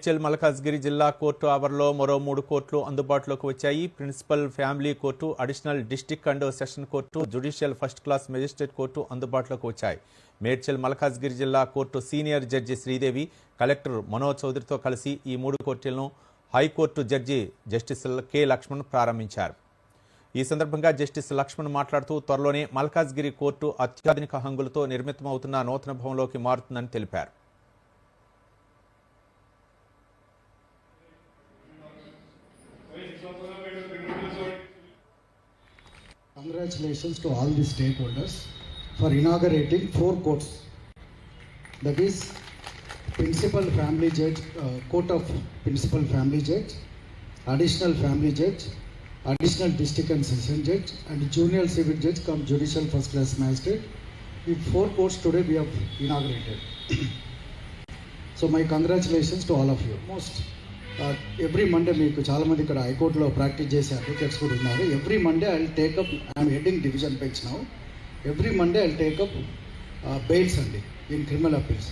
మేడ్చల్ మల్కాజ్గిరి జిల్లా కోర్టు ఆవరణలో మరో మూడు కోర్టులు అందుబాటులోకి వచ్చాయి. Principal family court additional district and session court judicial first class magistrate court అందుబాటులోకి వచ్చాయి. మేడ్చల్ మల్కాజ్గిరి జిల్లా court senior judge Sridevi collector Manoj చౌదరితో కలిసి ఈ మూడు కోర్టులను high court judge justice K Lakshman ప్రారంభించారు. ఈ సందర్భంగా జస్టిస్ లక్ష్మణ్ మాట్లాడుతూ త్వరలోనే మల్కాజ్గిరి కోర్టు అత్యాధునిక హంగులతో నిర్మితమవుతున్న నూతన భవనంలోకి మారుతుందని తెలిపారు. Congratulations to all the stakeholders for inaugurating four courts. That is Principal Family Judge, uh, Court of Principal Family Judge, Additional Family Judge, Additional District and Session Judge, and Junior Civil Judge come Judicial First Class Magistrate. The four courts today we have inaugurated. so my congratulations to all of you. Most. Every Monday మీకు చాలామంది ఇక్కడ హైకోర్టులో practice చేసే advocates కూడా ఉన్నారు. Every Monday I take up IM heading division bench now every Monday I take up bails అండి in criminal appeals